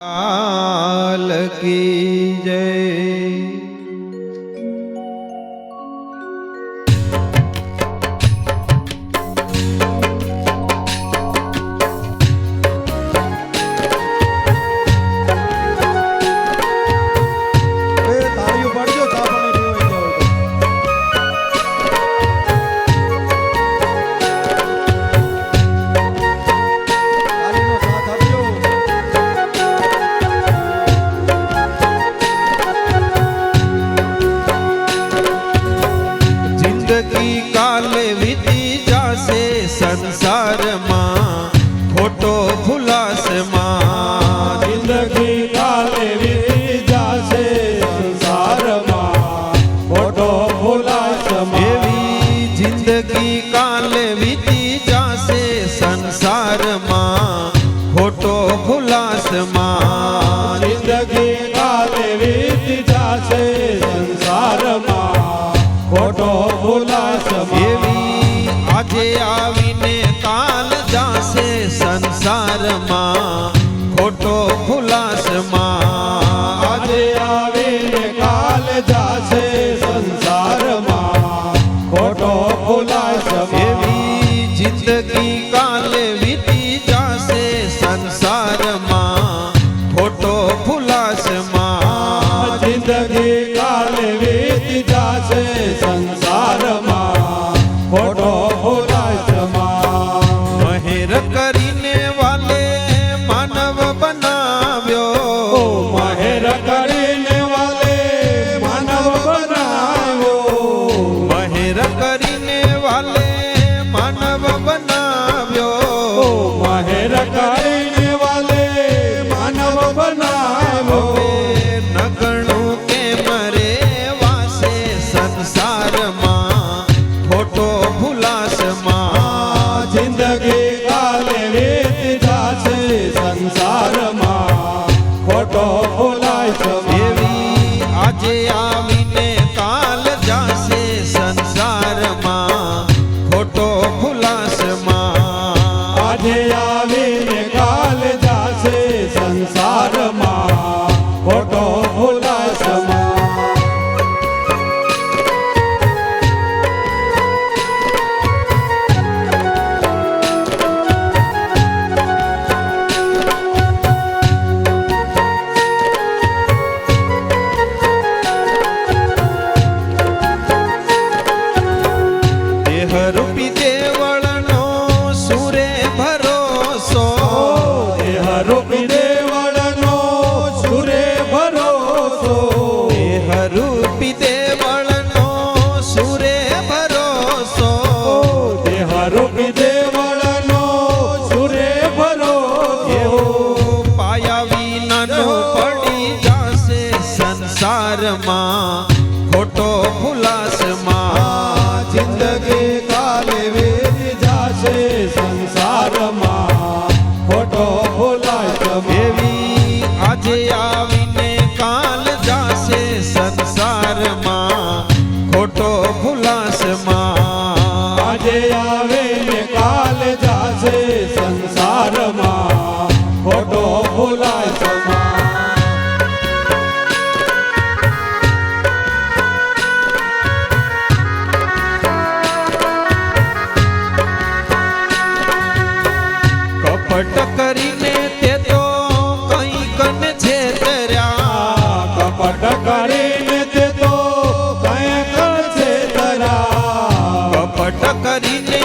आल की પલ વીતી જાશે સંસારમાં ખોટો ભૂલાસમાં જિંદગી કાલ વીતી જાશે સંસારમાં ખોટો ભૂલાસમાં એવી આજે આવીને કાલ જાશે સંસારમાં ਜ਼ਿੰਦਗੀ ਕਾਲੇ आसमां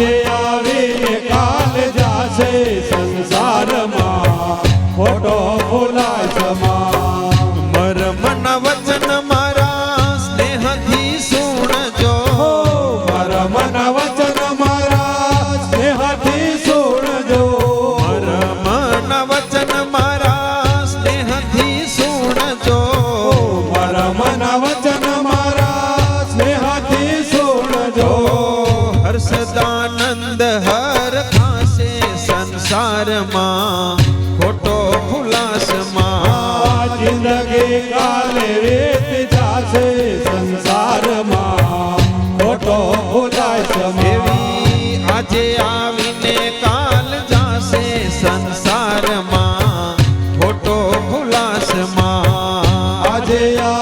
Yeah. થશે સંસારમાં ખોટો ખુલાસમાં. સંસારમાં ખોટો ખુલાસમાં. એવી આજે આવીને કાલ જાશે સંસારમાં ખોટો ખુલાસમાં. આજે આ